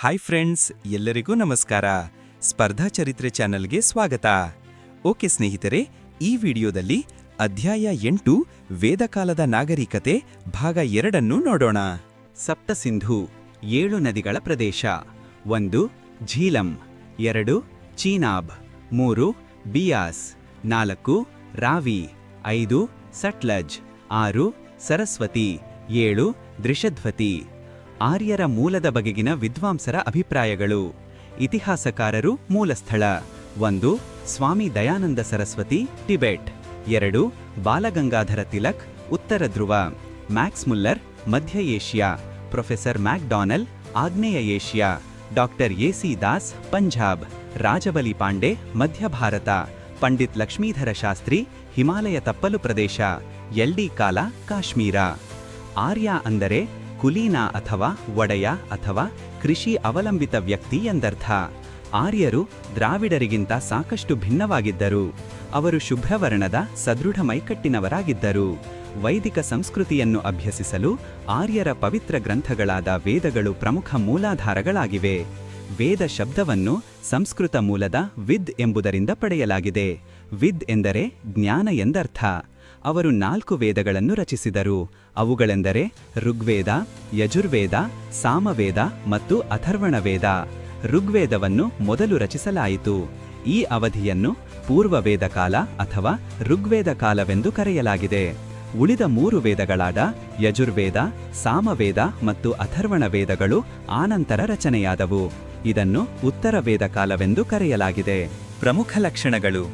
Hi friends ಎಲ್ಲರಿಗೂ ನಮಸ್ಕಾರ. ಸ್ಪರ್ಧಾ ಚರಿತ್ರೆ ಚಾನೆಲ್ಗೆ ಸ್ವಾಗತ. ಓಕೆ ಸ್ನೇಹಿತರೆ, ಈ ವಿಡಿಯೋದಲ್ಲಿ ಅಧ್ಯಾಯ ಎಂಟು ವೇದಕಾಲದ ನಾಗರಿಕತೆ, ಭಾಗ ಎರಡನ್ನು ನೋಡೋಣ. ಸಪ್ತಸಿಂಧು ಏಳು ನದಿಗಳ ಪ್ರದೇಶ. ಒಂದು, ಝೀಲಂ, ಎರಡು, ಚೀನಾಬ್, ಮೂರು, ಬಿಯಾಸ್, ನಾಲ್ಕು, ರಾವಿ, ಐದು, ಸಟ್ಲಜ್. ಆರು, ಸರಸ್ವತಿ. ಏಳು, ದೃಷಧ್ವತಿ. ಆರ್ಯರ ಮೂಲದ ಬಗೆಗಿನ ವಿದ್ವಾಂಸರ ಅಭಿಪ್ರಾಯಗಳು. ಇತಿಹಾಸಕಾರರು ಮೂಲಸ್ಥಳ. ಒಂದು, ಸ್ವಾಮಿ ದಯಾನಂದ ಸರಸ್ವತಿ, ಟಿಬೆಟ್. ಎರಡು, ಬಾಲಗಂಗಾಧರ ತಿಲಕ್, ಉತ್ತರ ಧ್ರುವ. ಮ್ಯಾಕ್ಸ್ ಮುಲ್ಲರ್, ಮಧ್ಯ ಏಷ್ಯಾ. ಪ್ರೊಫೆಸರ್ ಮ್ಯಾಕ್ಡಾನಲ್, ಆಗ್ನೇಯ Asia. Doctor A C Das, Punjab. Rajbali Pandey, ಮಧ್ಯ ಭಾರತ. ಪಂಡಿತ್ ಲಕ್ಷ್ಮೀಧರ ಶಾಸ್ತ್ರಿ, ಹಿಮಾಲಯ ತಪ್ಪಲು ಪ್ರದೇಶ. ಎಲ್ಡಿ ಕಾಲ ಕಾಶ್ಮೀರ. ಆರ್ಯ ಅಂದರೆ ಕುಲೀನ ಅಥವಾ ಒಡೆಯ ಅಥವಾ ಕೃಷಿ ಅವಲಂಬಿತ ವ್ಯಕ್ತಿ ಎಂದರ್ಥ. ಆರ್ಯರು ದ್ರಾವಿಡರಿಗಿಂತ ಸಾಕಷ್ಟು ಭಿನ್ನವಾಗಿದ್ದರು. ಅವರು ಶುಭ್ರವರ್ಣದ, ಸದೃಢ ಮೈಕಟ್ಟಿನವರಾಗಿದ್ದರು. ವೈದಿಕ ಸಂಸ್ಕೃತಿಯನ್ನು ಅಭ್ಯಸಿಸಲು ಆರ್ಯರ ಪವಿತ್ರ ಗ್ರಂಥಗಳಾದ ವೇದಗಳು ಪ್ರಮುಖ ಮೂಲಾಧಾರಗಳಾಗಿವೆ. ವೇದ ಶಬ್ದವನ್ನು ಸಂಸ್ಕೃತ ಮೂಲದ ವಿದ್ ಎಂಬುದರಿಂದ ಪಡೆಯಲಾಗಿದೆ. ವಿದ್ ಎಂದರೆ ಜ್ಞಾನ ಎಂದರ್ಥ. ಅವರು ನಾಲ್ಕು ವೇದಗಳನ್ನು ರಚಿಸಿದರು. ಅವುಗಳೆಂದರೆ ಋಗ್ವೇದ, ಯಜುರ್ವೇದ, ಸಾಮವೇದ ಮತ್ತು ಅಥರ್ವಣವೇದ. ಋಗ್ವೇದವನ್ನು ಮೊದಲು ರಚಿಸಲಾಯಿತು. ಈ ಅವಧಿಯನ್ನು ಪೂರ್ವ ವೇದಕಾಲ ಅಥವಾ ಋಗ್ವೇದ ಕಾಲವೆಂದು ಕರೆಯಲಾಗಿದೆ. ಉಳಿದ ಮೂರು ವೇದಗಳಾದ ಯಜುರ್ವೇದ, ಸಾಮವೇದ ಮತ್ತು ಅಥರ್ವಣ ವೇದಗಳು ಆನಂತರ ರಚನೆಯಾದವು. ಇದನ್ನು ಉತ್ತರ ವೇದ ಕಾಲವೆಂದು ಕರೆಯಲಾಗಿದೆ. ಪ್ರಮುಖ ಲಕ್ಷಣಗಳು.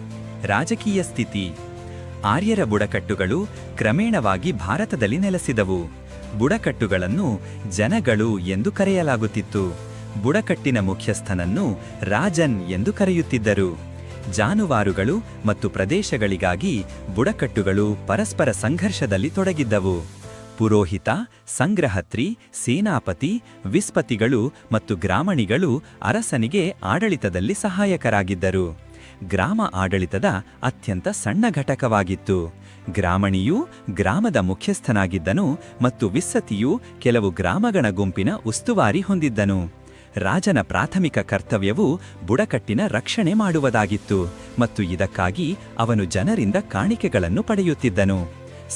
ರಾಜಕೀಯ ಸ್ಥಿತಿ. ಆರ್ಯರ ಬುಡಕಟ್ಟುಗಳು ಕ್ರಮೇಣವಾಗಿ ಭಾರತದಲ್ಲಿ ನೆಲೆಸಿದವು. ಬುಡಕಟ್ಟುಗಳನ್ನು ಜನಗಳು ಎಂದು ಕರೆಯಲಾಗುತ್ತಿತ್ತು. ಬುಡಕಟ್ಟಿನ ಮುಖ್ಯಸ್ಥನನ್ನು ರಾಜನ್ ಎಂದು ಕರೆಯುತ್ತಿದ್ದರು. ಜಾನುವಾರುಗಳು ಮತ್ತು ಪ್ರದೇಶಗಳಿಗಾಗಿ ಬುಡಕಟ್ಟುಗಳು ಪರಸ್ಪರ ಸಂಘರ್ಷದಲ್ಲಿ ತೊಡಗಿದ್ದವು. ಪುರೋಹಿತ, ಸಂಗ್ರಹತ್ರಿ, ಸೇನಾಪತಿ, ವಿಸ್ಪತಿಗಳು ಮತ್ತು ಗ್ರಾಮಣಿಗಳು ಅರಸನಿಗೆ ಆಡಳಿತದಲ್ಲಿ ಸಹಾಯಕರಾಗಿದ್ದರು. ಗ್ರಾಮ ಆಡಳಿತದ ಅತ್ಯಂತ ಸಣ್ಣ ಘಟಕವಾಗಿತ್ತು. ಗ್ರಾಮಣಿಯು ಗ್ರಾಮದ ಮುಖ್ಯಸ್ಥನಾಗಿದ್ದನು ಮತ್ತು ವಿಸ್ಸತಿಯು ಕೆಲವು ಗ್ರಾಮಗಳ ಗುಂಪಿನ ಉಸ್ತುವಾರಿ ಹೊಂದಿದ್ದನು. ರಾಜನ ಪ್ರಾಥಮಿಕ ಕರ್ತವ್ಯವು ಬುಡಕಟ್ಟಿನ ರಕ್ಷಣೆ ಮಾಡುವುದಾಗಿತ್ತು ಮತ್ತು ಇದಕ್ಕಾಗಿ ಅವನು ಜನರಿಂದ ಕಾಣಿಕೆಗಳನ್ನು ಪಡೆಯುತ್ತಿದ್ದನು.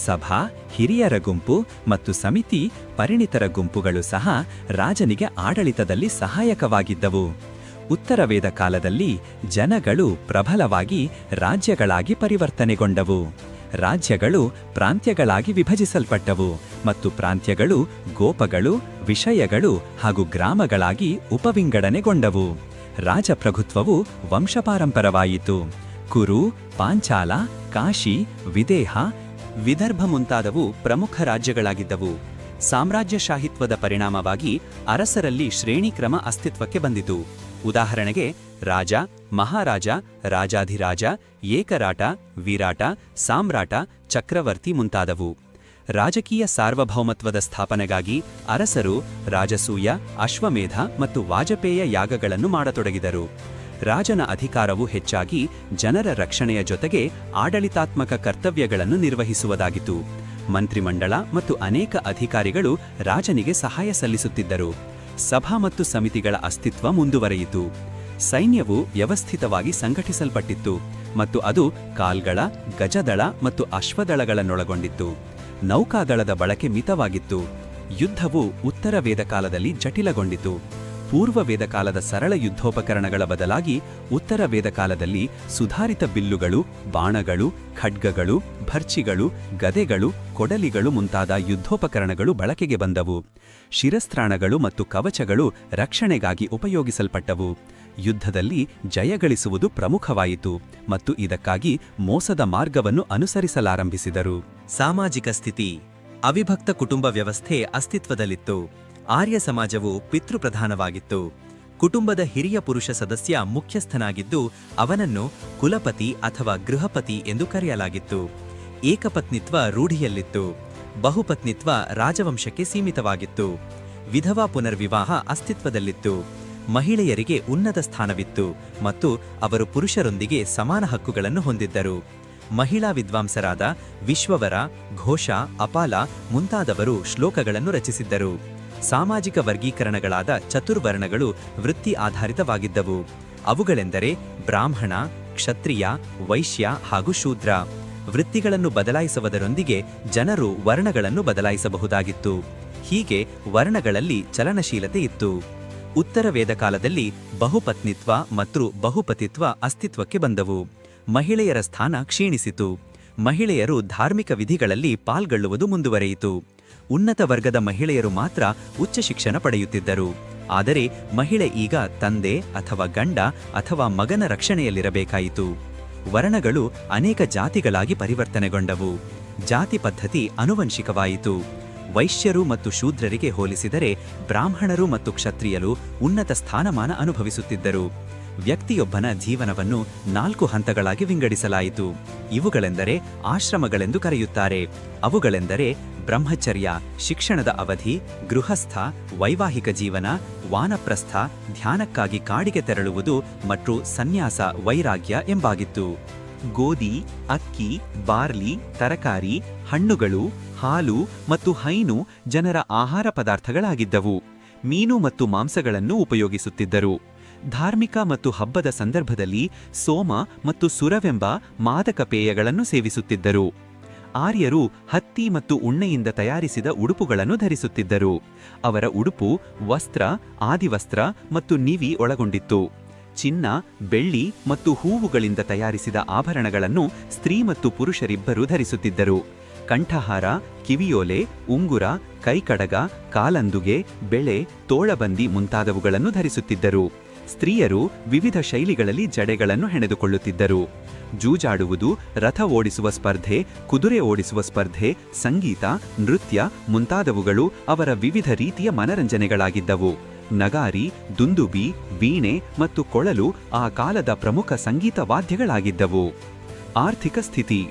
ಸಭಾ, ಹಿರಿಯರ ಗುಂಪು ಮತ್ತು ಸಮಿತಿ ಪರಿಣಿತರ ಗುಂಪುಗಳು ಸಹ ರಾಜನಿಗೆ ಆಡಳಿತದಲ್ಲಿ ಸಹಾಯಕವಾಗಿದ್ದವು. ಉತ್ತರ ವೇದ ಕಾಲದಲ್ಲಿ ಜನಗಳು ಪ್ರಬಲವಾಗಿ ರಾಜ್ಯಗಳಾಗಿ ಪರಿವರ್ತನೆಗೊಂಡವು. ರಾಜ್ಯಗಳು ಪ್ರಾಂತ್ಯಗಳಾಗಿ ವಿಭಜಿಸಲ್ಪಟ್ಟವು ಮತ್ತು ಪ್ರಾಂತ್ಯಗಳು ಗೋಪಗಳು, ವಿಷಯಗಳು ಹಾಗೂ ಗ್ರಾಮಗಳಾಗಿ ಉಪವಿಂಗಡನೆಗೊಂಡವು. ರಾಜಪ್ರಭುತ್ವವು ವಂಶಪಾರಂಪರವಾಯಿತು. ಕುರು, ಪಾಂಚಾಲ, ಕಾಶಿ, ವಿದೇಹ, ವಿದರ್ಭ ಮುಂತಾದವು ಪ್ರಮುಖ ರಾಜ್ಯಗಳಾಗಿದ್ದವು. ಸಾಮ್ರಾಜ್ಯಶಾಹಿತ್ವದ ಪರಿಣಾಮವಾಗಿ ಅರಸರಲ್ಲಿ ಶ್ರೇಣಿಕ್ರಮ ಅಸ್ತಿತ್ವಕ್ಕೆ ಬಂದಿತು. ಉದಾಹರಣೆಗೆ ರಾಜ, ಮಹಾರಾಜ, ರಾಜಾಧಿರಾಜ, ಏಕರಾಟ, ವಿರಾಟ, ಸಾಮ್ರಾಟ, ಚಕ್ರವರ್ತಿ ಮುಂತಾದವು. ರಾಜಕೀಯ ಸಾರ್ವಭೌಮತ್ವದ ಸ್ಥಾಪನೆಗಾಗಿ ಅರಸರು ರಾಜಸೂಯ, ಅಶ್ವಮೇಧ ಮತ್ತು ವಾಜಪೇಯ ಯಾಗಗಳನ್ನು ಮಾಡತೊಡಗಿದರು. ರಾಜನ ಅಧಿಕಾರವು ಹೆಚ್ಚಾಗಿ ಜನರ ರಕ್ಷಣೆಯ ಜೊತೆಗೆ ಆಡಳಿತಾತ್ಮಕ ಕರ್ತವ್ಯಗಳನ್ನು ನಿರ್ವಹಿಸುವುದಾಗಿತ್ತು. ಮಂತ್ರಿಮಂಡಳ ಮತ್ತು ಅನೇಕ ಅಧಿಕಾರಿಗಳು ರಾಜನಿಗೆ ಸಹಾಯ ಸಲ್ಲಿಸುತ್ತಿದ್ದರು. ಸಭಾ ಮತ್ತು ಸಮಿತಿಗಳ ಅಸ್ತಿತ್ವ ಮುಂದುವರೆಯಿತು. ಸೈನ್ಯವು ವ್ಯವಸ್ಥಿತವಾಗಿ ಸಂಘಟಿಸಲ್ಪಟ್ಟಿತ್ತು ಮತ್ತು ಅದು ಕಾಲ್ಗಳ, ಗಜದಳ ಮತ್ತು ಅಶ್ವದಳಗಳನ್ನೊಳಗೊಂಡಿತ್ತು. ನೌಕಾದಳದ ಬಳಕೆ ಮಿತವಾಗಿತ್ತು. ಯುದ್ಧವು ಉತ್ತರ ವೇದಕಾಲದಲ್ಲಿ ಜಟಿಲಗೊಂಡಿತು. ಪೂರ್ವ ವೇದಕಾಲದ ಸರಳ ಯುದ್ಧೋಪಕರಣಗಳ ಬದಲಾಗಿ ಉತ್ತರ ವೇದಕಾಲದಲ್ಲಿ ಸುಧಾರಿತ ಬಿಲ್ಲುಗಳು, ಬಾಣಗಳು, ಖಡ್ಗಗಳು, ಭರ್ಚಿಗಳು, ಗದೆಗಳು, ಕೊಡಲಿಗಳು ಮುಂತಾದ ಯುದ್ಧೋಪಕರಣಗಳು ಬಳಕೆಗೆ ಬಂದವು. ಶಿರಸ್ತ್ರಾಣಗಳು ಮತ್ತು ಕವಚಗಳು ರಕ್ಷಣೆಗಾಗಿ ಉಪಯೋಗಿಸಲ್ಪಟ್ಟವು. ಯುದ್ಧದಲ್ಲಿ ಜಯಗಳಿಸುವುದು ಪ್ರಮುಖವಾಯಿತು ಮತ್ತು ಇದಕ್ಕಾಗಿ ಮೋಸದ ಮಾರ್ಗವನ್ನು ಅನುಸರಿಸಲಾರಂಭಿಸಿದರು. ಸಾಮಾಜಿಕ ಸ್ಥಿತಿ. ಅವಿಭಕ್ತ ಕುಟುಂಬ ವ್ಯವಸ್ಥೆ ಅಸ್ತಿತ್ವದಲ್ಲಿತ್ತು. ಆರ್ಯ ಸಮಾಜವು ಪಿತೃಪ್ರಧಾನವಾಗಿತ್ತು. ಕುಟುಂಬದ ಹಿರಿಯ ಪುರುಷ ಸದಸ್ಯ ಮುಖ್ಯಸ್ಥನಾಗಿದ್ದು, ಅವನನ್ನು ಕುಲಪತಿ ಅಥವಾ ಗೃಹಪತಿ ಎಂದು ಕರೆಯಲಾಗಿತ್ತು. ಏಕಪತ್ನಿತ್ವ ರೂಢಿಯಲ್ಲಿತ್ತು. ಬಹುಪತ್ನಿತ್ವ ರಾಜವಂಶಕ್ಕೆ ಸೀಮಿತವಾಗಿತ್ತು. ವಿಧವಾ ಪುನರ್ವಿವಾಹ ಅಸ್ತಿತ್ವದಲ್ಲಿತ್ತು. ಮಹಿಳೆಯರಿಗೆ ಉನ್ನತ ಸ್ಥಾನವಿತ್ತು ಮತ್ತು ಅವರು ಪುರುಷರೊಂದಿಗೆ ಸಮಾನ ಹಕ್ಕುಗಳನ್ನು ಹೊಂದಿದ್ದರು. ಮಹಿಳಾ ವಿದ್ವಾಂಸರಾದ ವಿಶ್ವವರ, ಘೋಷ, ಅಪಾಲ ಮುಂತಾದವರು ಶ್ಲೋಕಗಳನ್ನು ರಚಿಸಿದ್ದರು. ಸಾಮಾಜಿಕ ವರ್ಗೀಕರಣಗಳಾದ ಚತುರ್ವರ್ಣಗಳು ವೃತ್ತಿ ಆಧಾರಿತವಾಗಿದ್ದವು. ಅವುಗಳೆಂದರೆ ಬ್ರಾಹ್ಮಣ, ಕ್ಷತ್ರಿಯ, ವೈಶ್ಯ ಹಾಗೂ ಶೂದ್ರ. ವೃತ್ತಿಗಳನ್ನು ಬದಲಾಯಿಸುವುದರೊಂದಿಗೆ ಜನರು ವರ್ಣಗಳನ್ನು ಬದಲಾಯಿಸಬಹುದಾಗಿತ್ತು. ಹೀಗೆ ವರ್ಣಗಳಲ್ಲಿ ಚಲನಶೀಲತೆ ಇತ್ತು. ಉತ್ತರ ವೇದ ಕಾಲದಲ್ಲಿ ಬಹುಪತ್ನಿತ್ವ ಮತ್ತು ಬಹುಪತಿತ್ವ ಅಸ್ತಿತ್ವಕ್ಕೆ ಬಂದವು. ಮಹಿಳೆಯರ ಸ್ಥಾನ ಕ್ಷೀಣಿಸಿತು. ಮಹಿಳೆಯರು ಧಾರ್ಮಿಕ ವಿಧಿಗಳಲ್ಲಿ ಪಾಲ್ಗೊಳ್ಳುವುದು ಮುಂದುವರೆಯಿತು. ಉನ್ನತ ವರ್ಗದ ಮಹಿಳೆಯರು ಮಾತ್ರ ಉಚ್ಚ ಶಿಕ್ಷಣ ಪಡೆಯುತ್ತಿದ್ದರು. ಆದರೆ ಮಹಿಳೆ ಈಗ ತಂದೆ ಅಥವಾ ಗಂಡ ಅಥವಾ ಮಗನ ರಕ್ಷಣೆಯಲ್ಲಿರಬೇಕಾಯಿತು. ವರ್ಣಗಳು ಅನೇಕ ಜಾತಿಗಳಾಗಿ ಪರಿವರ್ತನೆಗೊಂಡವು. ಜಾತಿ ಪದ್ಧತಿ ಅನುವಂಶಿಕವಾಯಿತು. ವೈಶ್ಯರು ಮತ್ತು ಶೂದ್ರರಿಗೆ ಹೋಲಿಸಿದರೆ ಬ್ರಾಹ್ಮಣರು ಮತ್ತು ಕ್ಷತ್ರಿಯರು ಉನ್ನತ ಸ್ಥಾನಮಾನ ಅನುಭವಿಸುತ್ತಿದ್ದರು. ವ್ಯಕ್ತಿಯೊಬ್ಬನ ಜೀವನವನ್ನು ನಾಲ್ಕು ಹಂತಗಳಾಗಿ ವಿಂಗಡಿಸಲಾಯಿತು. ಇವುಗಳೆಂದರೆ ಆಶ್ರಮಗಳೆಂದು ಕರೆಯುತ್ತಾರೆ. ಅವುಗಳೆಂದರೆ ಬ್ರಹ್ಮಚರ್ಯ, ಶಿಕ್ಷಣದ ಅವಧಿ, ಗೃಹಸ್ಥ, ವೈವಾಹಿಕ ಜೀವನ, ವಾನಪ್ರಸ್ಥ, ಧ್ಯಾನಕ್ಕಾಗಿ ಕಾಡಿಗೆ ತೆರಳುವುದು ಮತ್ತು ಸನ್ಯಾಸ, ವೈರಾಗ್ಯ ಎಂಬಾಗಿತ್ತು. ಗೋಧಿ, ಅಕ್ಕಿ, ಬಾರ್ಲಿ, ತರಕಾರಿ, ಹಣ್ಣುಗಳು, ಹಾಲು ಮತ್ತು ಹೈನು ಜನರ ಆಹಾರ ಪದಾರ್ಥಗಳಾಗಿದ್ದವು. ಮೀನು ಮತ್ತು ಮಾಂಸಗಳನ್ನು ಉಪಯೋಗಿಸುತ್ತಿದ್ದರು. ಧಾರ್ಮಿಕ ಮತ್ತು ಹಬ್ಬದ ಸಂದರ್ಭದಲ್ಲಿ ಸೋಮ ಮತ್ತು ಸುರವೆಂಬ ಮಾದಕ ಪೇಯಗಳನ್ನು ಸೇವಿಸುತ್ತಿದ್ದರು. ಆರ್ಯರು ಹತ್ತಿ ಮತ್ತು ಉಣ್ಣೆಯಿಂದ ತಯಾರಿಸಿದ ಉಡುಪುಗಳನ್ನು ಧರಿಸುತ್ತಿದ್ದರು. ಅವರ ಉಡುಪು ವಸ್ತ್ರ, ಆದಿವಸ್ತ್ರ ಮತ್ತು ನಿವಿ ಒಳಗೊಂಡಿತ್ತು. ಚಿನ್ನ, ಬೆಳ್ಳಿ ಮತ್ತು ಹೂವುಗಳಿಂದ ತಯಾರಿಸಿದ ಆಭರಣಗಳನ್ನು ಸ್ತ್ರೀ ಮತ್ತು ಪುರುಷರಿಬ್ಬರೂ ಧರಿಸುತ್ತಿದ್ದರು. ಕಂಠಹಾರ, ಕಿವಿಯೋಲೆ, ಉಂಗುರ, ಕೈಕಡಗ, ಕಾಲಂದುಗೆ, ಬೆಳೆ, ತೋಳಬಂದಿ ಮುಂತಾದವುಗಳನ್ನು ಧರಿಸುತ್ತಿದ್ದರು. ಸ್ತ್ರೀಯರು ವಿವಿಧ ಶೈಲಿಗಳಲ್ಲಿ ಜಡೆಗಳನ್ನು ಹೆಣೆದುಕೊಳ್ಳುತ್ತಿದ್ದರು. ಜೂಜಾಡುವುದು, ರಥ ಓಡಿಸುವ ಸ್ಪರ್ಧೆ, ಕುದುರೆ ಓಡಿಸುವ ಸ್ಪರ್ಧೆ, ಸಂಗೀತ, ನೃತ್ಯ ಮುಂತಾದವುಗಳು ಅವರ ವಿವಿಧ ರೀತಿಯ ಮನರಂಜನೆಗಳಾಗಿದ್ದವು. ನಗಾರಿ, ದುಂದುಬಿ, ವೀಣೆ ಮತ್ತು ಕೊಳಲು ಆ ಕಾಲದ ಪ್ರಮುಖ ಸಂಗೀತ ವಾದ್ಯಗಳಾಗಿದ್ದವು. ಆರ್ಥಿಕ ಸ್ಥಿತಿ.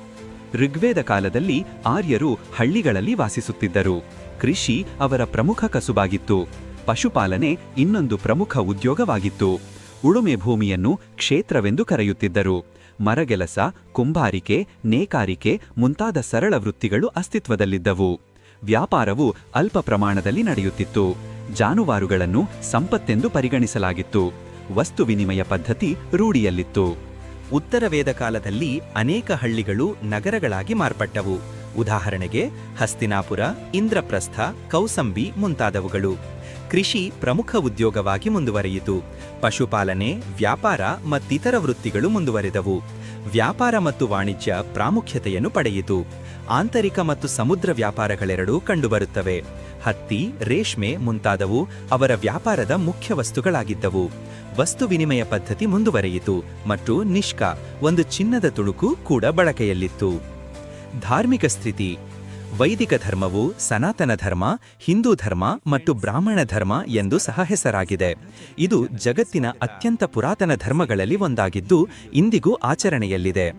ಋಗ್ವೇದ ಕಾಲದಲ್ಲಿ ಆರ್ಯರು ಹಳ್ಳಿಗಳಲ್ಲಿ ವಾಸಿಸುತ್ತಿದ್ದರು. ಕೃಷಿ ಅವರ ಪ್ರಮುಖ ಕಸುಬಾಗಿತ್ತು. ಪಶುಪಾಲನೆ ಇನ್ನೊಂದು ಪ್ರಮುಖ ಉದ್ಯೋಗವಾಗಿತ್ತು. ಉಳುಮೆ ಭೂಮಿಯನ್ನು ಕ್ಷೇತ್ರವೆಂದು ಕರೆಯುತ್ತಿದ್ದರು. ಮರಗೆಲಸ, ಕುಂಬಾರಿಕೆ, ನೇಕಾರಿಕೆ ಮುಂತಾದ ಸರಳ ವೃತ್ತಿಗಳು ಅಸ್ತಿತ್ವದಲ್ಲಿದ್ದವು. ವ್ಯಾಪಾರವು ಅಲ್ಪ ಪ್ರಮಾಣದಲ್ಲಿ ನಡೆಯುತ್ತಿತ್ತು. ಜಾನುವಾರುಗಳನ್ನು ಸಂಪತ್ತೆಂದು ಪರಿಗಣಿಸಲಾಗಿತ್ತು. ವಸ್ತು ವಿನಿಮಯ ಪದ್ಧತಿ ರೂಢಿಯಲ್ಲಿತ್ತು. ಉತ್ತರ ವೇದ ಕಾಲದಲ್ಲಿ ಅನೇಕ ಹಳ್ಳಿಗಳು ನಗರಗಳಾಗಿ ಮಾರ್ಪಟ್ಟವು. ಉದಾಹರಣೆಗೆ ಹಸ್ತಿನಾಪುರ, ಇಂದ್ರಪ್ರಸ್ಥ, ಕೌಸಂಬಿ ಮುಂತಾದವುಗಳು. ಕೃಷಿ ಪ್ರಮುಖ ಉದ್ಯೋಗವಾಗಿ ಮುಂದುವರೆಯಿತು. ಪಶುಪಾಲನೆ, ವ್ಯಾಪಾರ ಮತ್ತಿತರ ವೃತ್ತಿಗಳು ಮುಂದುವರೆದವು. ವ್ಯಾಪಾರ ಮತ್ತು ವಾಣಿಜ್ಯ ಪ್ರಾಮುಖ್ಯತೆಯನ್ನು ಪಡೆಯಿತು. ಆಂತರಿಕ ಮತ್ತು ಸಮುದ್ರ ವ್ಯಾಪಾರಗಳೆರಡೂ ಕಂಡುಬರುತ್ತವೆ. ಹತ್ತಿ, ರೇಷ್ಮೆ ಮುಂತಾದವು ಅವರ ವ್ಯಾಪಾರದ ಮುಖ್ಯ ವಸ್ತುಗಳಾಗಿದ್ದವು. ವಸ್ತು ವಿನಿಮಯ ಪದ್ಧತಿ ಮುಂದುವರೆಯಿತು ಮತ್ತು ನಿಷ್ಕ, ಒಂದು ಚಿನ್ನದ ತುಣುಕು ಕೂಡ ಬಳಕೆಯಲ್ಲಿತ್ತು. ಧಾರ್ಮಿಕ ಸ್ಥಿತಿ. ವೈದಿಕ ಧರ್ಮವು ಸನಾತನ ಧರ್ಮ, ಹಿಂದೂ ಧರ್ಮ ಮತ್ತು ಬ್ರಾಹ್ಮಣ ಧರ್ಮ ಎಂದು ಸಹ ಹೆಸರಾಗಿದೆ. ಇದು ಜಗತ್ತಿನ ಅತ್ಯಂತ ಪುರಾತನ ಧರ್ಮಗಳಲ್ಲಿ ಒಂದಾಗಿದ್ದು ಇಂದಿಗೂ ಆಚರಣೆಯಲ್ಲಿದೆ.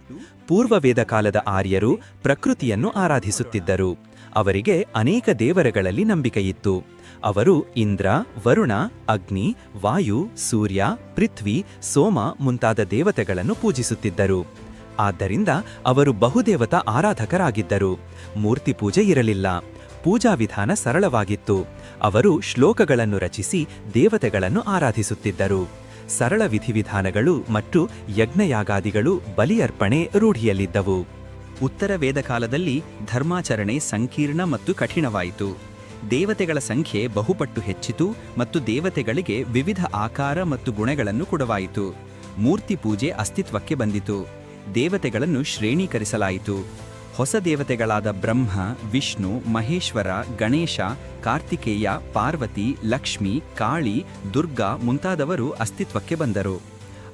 ಪೂರ್ವ ವೇದ ಕಾಲದ ಆರ್ಯರು ಪ್ರಕೃತಿಯನ್ನು ಆರಾಧಿಸುತ್ತಿದ್ದರು. ಅವರಿಗೆ ಅನೇಕ ದೇವರಗಳಲ್ಲಿ ನಂಬಿಕೆಯಿತ್ತು. ಅವರು ಇಂದ್ರ, ವರುಣ, ಅಗ್ನಿ, ವಾಯು, ಸೂರ್ಯ, ಪೃಥ್ವಿ, ಸೋಮ ಮುಂತಾದ ದೇವತೆಗಳನ್ನು ಪೂಜಿಸುತ್ತಿದ್ದರು. ಆದ್ದರಿಂದ ಅವರು ಬಹುದೇವತಾ ಆರಾಧಕರಾಗಿದ್ದರು. ಮೂರ್ತಿ ಪೂಜೆ ಇರಲಿಲ್ಲ. ಪೂಜಾ ವಿಧಾನ ಸರಳವಾಗಿತ್ತು. ಅವರು ಶ್ಲೋಕಗಳನ್ನು ರಚಿಸಿ ದೇವತೆಗಳನ್ನು ಆರಾಧಿಸುತ್ತಿದ್ದರು. ಸರಳ ವಿಧಿವಿಧಾನಗಳು ಮತ್ತು ಯಜ್ಞಯಾಗಾದಿಗಳು ಬಲಿಯರ್ಪಣೆ ರೂಢಿಯಲ್ಲಿದ್ದವು. ಉತ್ತರ ವೇದ ಕಾಲದಲ್ಲಿ ಧರ್ಮಾಚರಣೆ ಸಂಕೀರ್ಣ ಮತ್ತು ಕಠಿಣವಾಯಿತು. ದೇವತೆಗಳ ಸಂಖ್ಯೆ ಬಹುಪಟ್ಟು ಹೆಚ್ಚಿತು ಮತ್ತು ದೇವತೆಗಳಿಗೆ ವಿವಿಧ ಆಕಾರ ಮತ್ತು ಗುಣಗಳನ್ನು ಕೊಡವಾಯಿತು. ಮೂರ್ತಿ ಪೂಜೆ ಅಸ್ತಿತ್ವಕ್ಕೆ ಬಂದಿತು. ದೇವತೆಗಳನ್ನು ಶ್ರೇಣೀಕರಿಸಲಾಯಿತು. ಹೊಸ ದೇವತೆಗಳಾದ ಬ್ರಹ್ಮ, ವಿಷ್ಣು, ಮಹೇಶ್ವರ, ಗಣೇಶ, ಕಾರ್ತಿಕೇಯ, ಪಾರ್ವತಿ, ಲಕ್ಷ್ಮಿ, ಕಾಳಿ, ದುರ್ಗಾ ಮುಂತಾದವರು ಅಸ್ತಿತ್ವಕ್ಕೆ ಬಂದರು.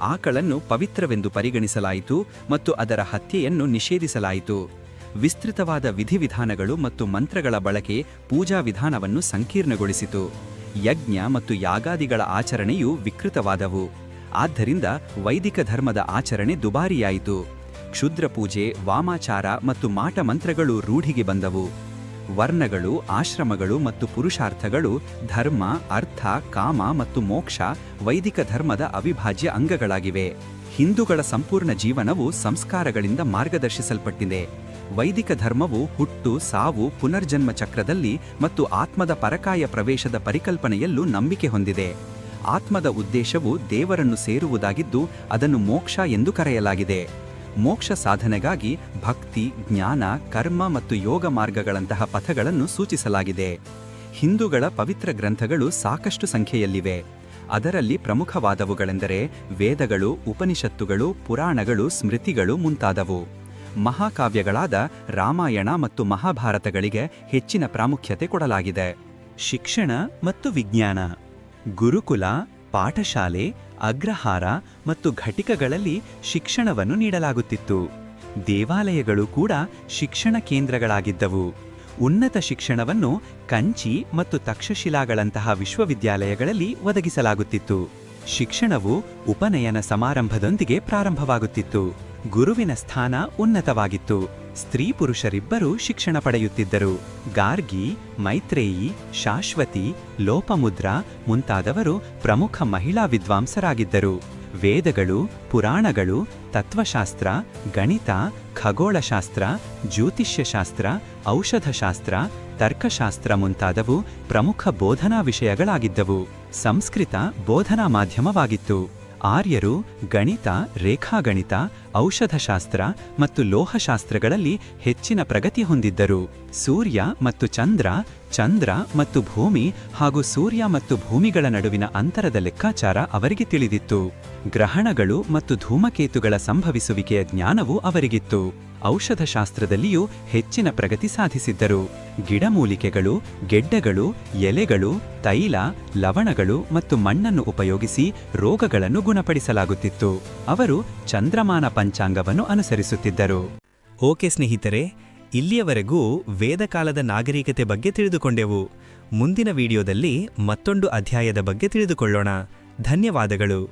ಆಕಳನ್ನು ಪವಿತ್ರವೆಂದು ಪರಿಗಣಿಸಲಾಯಿತು ಮತ್ತು ಅದರ ಹತ್ಯೆಯನ್ನು ನಿಷೇಧಿಸಲಾಯಿತು. ವಿಸ್ತೃತವಾದ ವಿಧಿವಿಧಾನಗಳು ಮತ್ತು ಮಂತ್ರಗಳ ಬಳಕೆ ಪೂಜಾ ವಿಧಾನವನ್ನು ಸಂಕೀರ್ಣಗೊಳಿಸಿತು. ಯಜ್ಞ ಮತ್ತು ಯಾಗಾದಿಗಳ ಆಚರಣೆಯು ವಿಕೃತವಾದವು. ಆದ್ದರಿಂದ ವೈದಿಕ ಧರ್ಮದ ಆಚರಣೆ ದುಬಾರಿಯಾಯಿತು. ಕ್ಷುದ್ರ ಪೂಜೆ, ವಾಮಾಚಾರ ಮತ್ತು ಮಾಟ ಮಂತ್ರಗಳು ರೂಢಿಗೆ ಬಂದವು. ವರ್ಣಗಳು, ಆಶ್ರಮಗಳು ಮತ್ತು ಪುರುಷಾರ್ಥಗಳು ಧರ್ಮ, ಅರ್ಥ, ಕಾಮ ಮತ್ತು ಮೋಕ್ಷ ವೈದಿಕ ಧರ್ಮದ ಅವಿಭಾಜ್ಯ ಅಂಗಗಳಾಗಿವೆ. ಹಿಂದೂಗಳ ಸಂಪೂರ್ಣ ಜೀವನವು ಸಂಸ್ಕಾರಗಳಿಂದ ಮಾರ್ಗದರ್ಶಿಸಲ್ಪಟ್ಟಿದೆ. ವೈದಿಕ ಧರ್ಮವು ಹುಟ್ಟು, ಸಾವು, ಪುನರ್ಜನ್ಮ ಚಕ್ರದಲ್ಲಿ ಮತ್ತು ಆತ್ಮದ ಪರಕಾಯ ಪ್ರವೇಶದ ಪರಿಕಲ್ಪನೆಯಲ್ಲೂ ನಂಬಿಕೆ ಹೊಂದಿದೆ. ಆತ್ಮದ ಉದ್ದೇಶವು ದೇವರನ್ನು ಸೇರುವುದಾಗಿದ್ದು ಅದನ್ನು ಮೋಕ್ಷ ಎಂದು ಕರೆಯಲಾಗಿದೆ. ಮೋಕ್ಷ ಸಾಧನೆಗಾಗಿ ಭಕ್ತಿ, ಜ್ಞಾನ, ಕರ್ಮ ಮತ್ತು ಯೋಗ ಮಾರ್ಗಗಳಂತಹ ಪಥಗಳನ್ನು ಸೂಚಿಸಲಾಗಿದೆ. ಹಿಂದೂಗಳ ಪವಿತ್ರ ಗ್ರಂಥಗಳು ಸಾಕಷ್ಟು ಸಂಖ್ಯೆಯಲ್ಲಿವೆ. ಅದರಲ್ಲಿ ಪ್ರಮುಖವಾದವುಗಳೆಂದರೆ ವೇದಗಳು, ಉಪನಿಷತ್ತುಗಳು, ಪುರಾಣಗಳು, ಸ್ಮೃತಿಗಳು ಮುಂತಾದವು. ಮಹಾಕಾವ್ಯಗಳಾದ ರಾಮಾಯಣ ಮತ್ತು ಮಹಾಭಾರತಗಳಿಗೆ ಹೆಚ್ಚಿನ ಪ್ರಾಮುಖ್ಯತೆ ಕೊಡಲಾಗಿದೆ. ಶಿಕ್ಷಣ ಮತ್ತು ವಿಜ್ಞಾನ. ಗುರುಕುಲ, ಪಾಠಶಾಲೆ, ಅಗ್ರಹಾರ ಮತ್ತು ಘಟಿಕಗಳಲ್ಲಿ ಶಿಕ್ಷಣವನ್ನು ನೀಡಲಾಗುತ್ತಿತ್ತು. ದೇವಾಲಯಗಳು ಕೂಡ ಶಿಕ್ಷಣ ಕೇಂದ್ರಗಳಾಗಿದ್ದವು. ಉನ್ನತ ಶಿಕ್ಷಣವನ್ನು ಕಂಚಿ ಮತ್ತು ತಕ್ಷಶಿಲಾಗಳಂತಹ ವಿಶ್ವವಿದ್ಯಾಲಯಗಳಲ್ಲಿ ಒದಗಿಸಲಾಗುತ್ತಿತ್ತು. ಶಿಕ್ಷಣವು ಉಪನಯನ ಸಮಾರಂಭದೊಂದಿಗೆ ಪ್ರಾರಂಭವಾಗುತ್ತಿತ್ತು. ಗುರುವಿನ ಸ್ಥಾನ ಉನ್ನತವಾಗಿತ್ತು. ಸ್ತ್ರೀ ಪುರುಷರಿಬ್ಬರೂ ಶಿಕ್ಷಣ ಪಡೆಯುತ್ತಿದ್ದರು. ಗಾರ್ಗಿ, ಮೈತ್ರೇಯಿ, ಶಾಶ್ವತಿ, ಲೋಪಮುದ್ರ ಮುಂತಾದವರು ಪ್ರಮುಖ ಮಹಿಳಾ ವಿದ್ವಾಂಸರಾಗಿದ್ದರು. ವೇದಗಳು, ಪುರಾಣಗಳು, ತತ್ವಶಾಸ್ತ್ರ, ಗಣಿತ, ಖಗೋಳಶಾಸ್ತ್ರ, ಜ್ಯೋತಿಷ್ಯಶಾಸ್ತ್ರ, ಔಷಧಶಾಸ್ತ್ರ, ತರ್ಕಶಾಸ್ತ್ರ ಮುಂತಾದವು ಪ್ರಮುಖ ಬೋಧನಾ ವಿಷಯಗಳಾಗಿದ್ದವು. ಸಂಸ್ಕೃತ ಬೋಧನಾ ಮಾಧ್ಯಮವಾಗಿತ್ತು. ಆರ್ಯರು ಗಣಿತ, ರೇಖಾಗಣಿತ, ಔಷಧಶಾಸ್ತ್ರ ಮತ್ತು ಲೋಹಶಾಸ್ತ್ರಗಳಲ್ಲಿ ಹೆಚ್ಚಿನ ಪ್ರಗತಿ ಹೊಂದಿದ್ದರು. ಸೂರ್ಯ ಮತ್ತು ಚಂದ್ರ ಚಂದ್ರ ಮತ್ತು ಭೂಮಿ ಹಾಗೂ ಸೂರ್ಯ ಮತ್ತು ಭೂಮಿಗಳ ನಡುವಿನ ಅಂತರದ ಲೆಕ್ಕಾಚಾರ ಅವರಿಗೆ ತಿಳಿದಿತ್ತು. ಗ್ರಹಣಗಳು ಮತ್ತು ಧೂಮಕೇತುಗಳ ಸಂಭವಿಸುವಿಕೆಯ ಜ್ಞಾನವೂ ಅವರಿಗಿತ್ತು. ಔಷಧಶಾಸ್ತ್ರದಲ್ಲಿಯೂ ಹೆಚ್ಚಿನ ಪ್ರಗತಿ ಸಾಧಿಸಿದ್ದರು. ಗಿಡಮೂಲಿಕೆಗಳು ಗೆಡ್ಡೆಗಳು, ಎಲೆಗಳು, ತೈಲ, ಲವಣಗಳು ಮತ್ತು ಮಣ್ಣನ್ನು ಉಪಯೋಗಿಸಿ ರೋಗಗಳನ್ನು ಗುಣಪಡಿಸಲಾಗುತ್ತಿತ್ತು. ಅವರು ಚಂದ್ರಮಾನ ಪಂಚಾಂಗವನ್ನು ಅನುಸರಿಸುತ್ತಿದ್ದರು. ಓಕೆ ಸ್ನೇಹಿತರೆ, ಇಲ್ಲಿಯವರೆಗೂ ವೇದಕಾಲದ ನಾಗರಿಕತೆ ಬಗ್ಗೆ ತಿಳಿದುಕೊಂಡೆವು. ಮುಂದಿನ ವಿಡಿಯೋದಲ್ಲಿ ಮತ್ತೊಂದು ಅಧ್ಯಾಯದ ಬಗ್ಗೆ ತಿಳಿದುಕೊಳ್ಳೋಣ. ಧನ್ಯವಾದಗಳು.